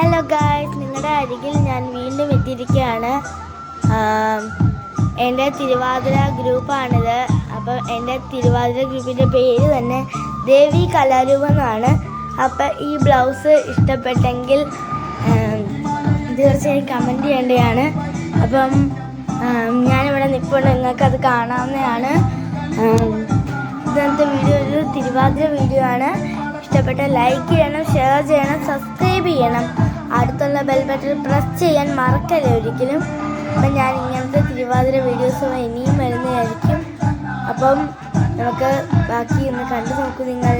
Hello guys നിങ്ങളുടെ അരികിൽ ഞാൻ വീണ്ടും എത്തിയിരിക്കുകയാണ്. എന്റെ തിരുവാതിര ഗ്രൂപ്പാണിത്. അപ്പം എന്റെ തിരുവാതിര ഗ്രൂപ്പിന്റെ പേര് തന്നെ ദേവി കലാരൂപം എന്നാണ്. അപ്പം ഈ ബ്ലൗസ് ഇഷ്ടപ്പെട്ടെങ്കിൽ തീർച്ചയായും കമന്റ് ചെയ്യേണ്ടതാണ്. അപ്പം ഞാനിവിടെ നിൽപ്പുണ്ട് നിങ്ങൾക്ക് അത് കാണാവുന്നതാണ് ഇന്നത്തെ വീഡിയോ ഒരു തിരുവാതിര വീഡിയോ ആണ്. ഇഷ്ടപ്പെട്ട ലൈക്ക് ചെയ്യണം ഷെയർ ചെയ്യണം സബ്സ്ക്രൈബ് ചെയ്യണം. അടുത്തുള്ള ബെൽ ബട്ടൺ പ്രസ് ചെയ്യാൻ മറക്കല്ലേ ഒരിക്കലും? അപ്പം ഞാൻ ഇങ്ങനത്തെ തിരുവാതിര വീഡിയോസും ഇനിയും വരുന്നതായിരിക്കും. അപ്പം നമുക്ക് ബാക്കി ഒന്ന് കണ്ടു നോക്കൂ നിങ്ങൾ.